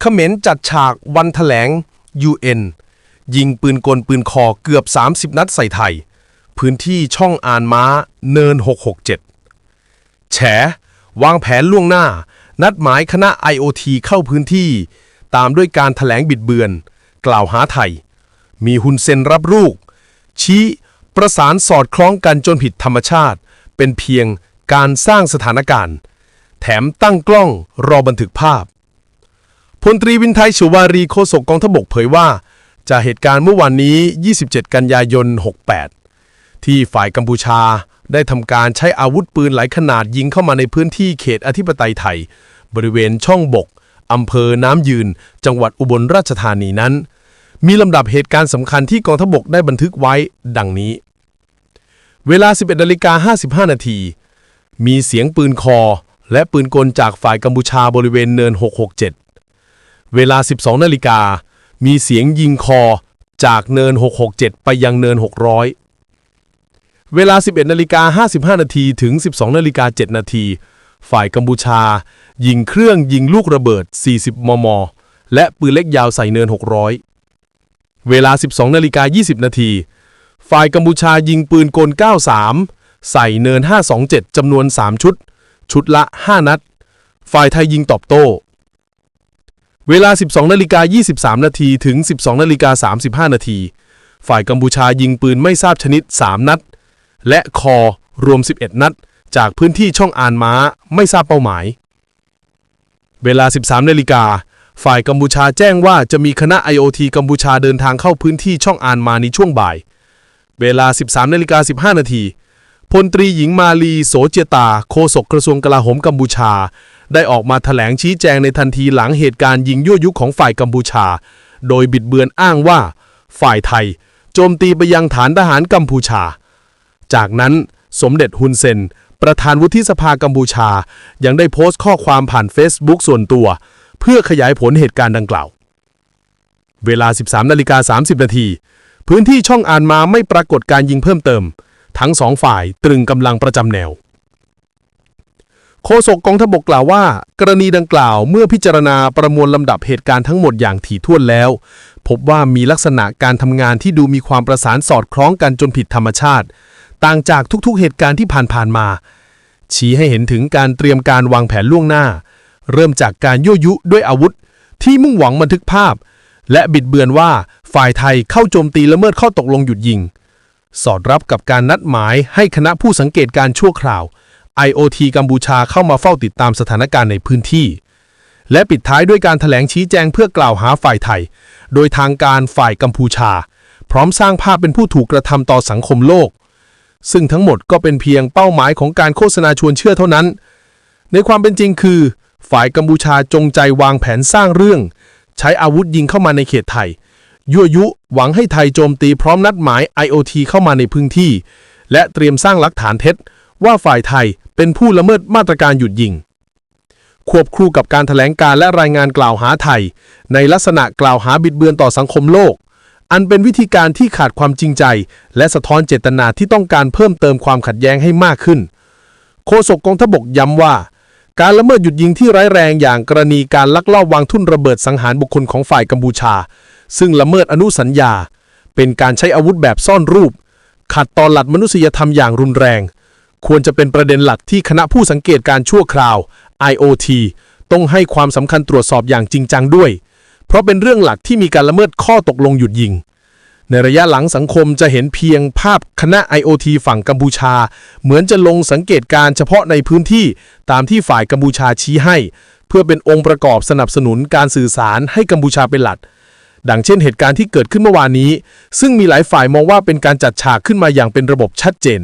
เขมรจัดฉากวันแถลง UN ยิงปืนกลปืนคอเกือบ 30 นัดใส่ไทย พื้นที่ช่องอ่านม้าเนิน 667 แฉ วางแผนล่วงหน้า นัดหมายคณะ IoT เข้าพื้นที่ ตามด้วยการถแถลงบิดเบือน กล่าวหาไทย มีหุนเซนรับลูก ชี้ประสานสอดคล้องกันจนผิดธรรมชาติ เป็นเพียงการสร้างสถานการณ์ แถมตั้งกล้องรอบันทึกภาพ ลตรีวินไทยชวารีโฆษกกองทบกเผยว่า จากเหตุการณ์เมื่อวานนี้ 27 กันยายน 68 ที่ฝ่ายกัมพูชาได้ทำการใช้อาวุธปืนหลายขนาดยิงเข้ามาในพื้นที่เขตอธิปไตยไทย บริเวณช่องบกอำเภอน้ำยืน จังหวัดอุบลราชธานีนั้น มีลำดับเหตุการณ์สำคัญที่กองทบกได้บันทึกไว้ ดังนี้ เวลา 11นาฬิกา55 นาที มีเสียงปืนคอ และปืนกลจากฝ่ายกัมพูชาบริเวณเนิน 667 เวลา 12 นาฬิกา มีเสียงยิงคอจากเนิน 667 ไปยังเนิน 600 เวลา 11 นาฬิกา 55 นาทีถึง 12 นาฬิกา 7 นาที ฝ่ายกัมพูชา ยิงเครื่องยิงลูกระเบิด 40 มม และปืนเล็กยาวใส่เนิน 600 เวลา 12 นาฬิกา 20 นาที ฝ่ายกัมพูชายิงปืนกล 93 ใส่เนิน 527 จำนวน 3 ชุด ชุดละ 5 นัด ฝ่ายไทยยิงตอบโต้ เวลา 12นาฬิกา23 นาทีถึง 12นาฬิกา35 นาที ฝ่ายกัมพูชายิงปืนไม่ทราบชนิด 3 นัด และคอรวม 11 นัด จากพื้นที่ช่องอานม้าไม่ทราบเป้าหมาย เวลา 13นาฬิกาฝ่ายกัมพูชาแจ้งว่าจะมีคณะ IoT กัมพูชาเดินทางเข้าพื้นที่ช่องอานมาในช่วงบ่าย เวลา 13นาฬิกา15 นาที พลตรีหญิงมาลีโสเจตา โฆษกกระทรวงกลาโหมกัมพูชา ได้ออกมาถแถลงชี้แจงในทันทีหลังเหตุการณ์ยิงยั่วยุของฝ่ายกัมพูชา โดยบิดเบือนอ้างว่า ฝ่ายไทย โจมตีไปยังฐานทหารกัมพูชา จากนั้นสมเด็จฮุนเซน ประธานวุฒิสภากัมพูชา ยังได้โพสต์ข้อความผ่านเฟซบุ๊กส่วนตัว เพื่อขยายผลเหตุการณ์ดังกล่าว เวลา 13นาฬิกา30นาทีพื้นที่ช่องอ่านมาไม่ปรากฏการยิงเพิ่มเติม ทั้งสองฝ่ายตรึงกำลังประจำแนว โฆษกกองทพบกกล่าวว่า กรณีดังกล่าวเมื่อพิจารณาประมวลลำดับเหตุการณ์ทั้งหมดอย่างถี่ถ้วนแล้ว พบว่ามีลักษณะการทำงานที่ดูมีความประสานสอดคล้องกันจนผิดธรรมชาติ ต่างจากทุกๆเหตุการณ์ที่ผ่านๆมา ชี้ให้เห็นถึงการเตรียมการวางแผนล่วงหน้า เริ่มจากการยั่วยุด้วยอาวุธ ที่มุ่งหวังบันทึกภาพและบิดเบือนว่าฝ่ายไทยเข้าโจมตีละเมิดข้อตกลงหยุดยิง สอดรับกับการนัดหมายให้คณะผู้สังเกตการชั่วคราว IoT กัมพูชาเข้ามาเฝ้าติดตามสถานการณ์ในพื้นที่ และปิดท้ายด้วยการถแถลงชี้แจงเพื่อกล่าวหาฝ่ายไทย โดยทางการฝ่ายกัมพูชา พร้อมสร้างภาพเป็นผู้ถูกกระทำต่อสังคมโลก ซึ่งทั้งหมดก็เป็นเพียงเป้าหมายของการโฆษณาชวนเชื่อเท่านั้น ในความเป็นจริงคือ ฝ่ายกัมพูชาจงใจวางแผนสร้างเรื่อง ใช้อาวุธยิงเข้ามาในเขตไทย ยั่วยุ หวังให้ไทยโจมตีพร้อมนัดหมาย IoT เข้ามาในพื้นที่ และเตรียมสร้างหลักฐานเท็จ ว่าฝ่ายไทยเป็นผู้ละเมิดมาตรการหยุดยิง ควบคู่กับการถแถลงการและรายงานกล่าวหาไทย ในลักษณะกล่าวหาบิดเบือนต่อสังคมโลก อันเป็นวิธีการที่ขาดความจริงใจ และสะท้อนเจตนาที่ต้องการเพิ่มเติมความขัดแย้งให้มากขึ้น โฆษกกองทบกย้ำว่าการละเมิดหยุดยิงที่ร้ายแรงอย่างกรณีการลักลอบวางทุ่นระเบิดสังหารบุคคลของฝ่ายกัมพูชา ซึ่งละเมิดอนุสัญญา เป็นการใช้อาวุธแบบซ่อนรูป ขัดต่อหลักมนุษยธรรมอย่างรุนแรง ควรจะเป็นประเด็นหลักที่คณะผู้สังเกตการชั่วคราว IoT ต้องให้ความสำคัญตรวจสอบอย่างจริงจังด้วย เพราะเป็นเรื่องหลักที่มีการละเมิดข้อตกลงหยุดยิง ในระยะหลังสังคมจะเห็นเพียงภาพคณะ IoT ฝั่งกัมพูชา เหมือนจะลงสังเกตการเฉพาะในพื้นที่ตามที่ฝ่ายกัมพูชาชี้ให้ เพื่อเป็นองค์ประกอบสนับสนุนการสื่อสารให้กัมพูชาเป็นหลัก ดังเช่นเหตุการณ์ที่เกิดขึ้นเมื่อวานนี้ ซึ่งมีหลายฝ่ายมองว่าเป็นการจัดฉากขึ้นมาอย่างเป็นระบบชัดเจน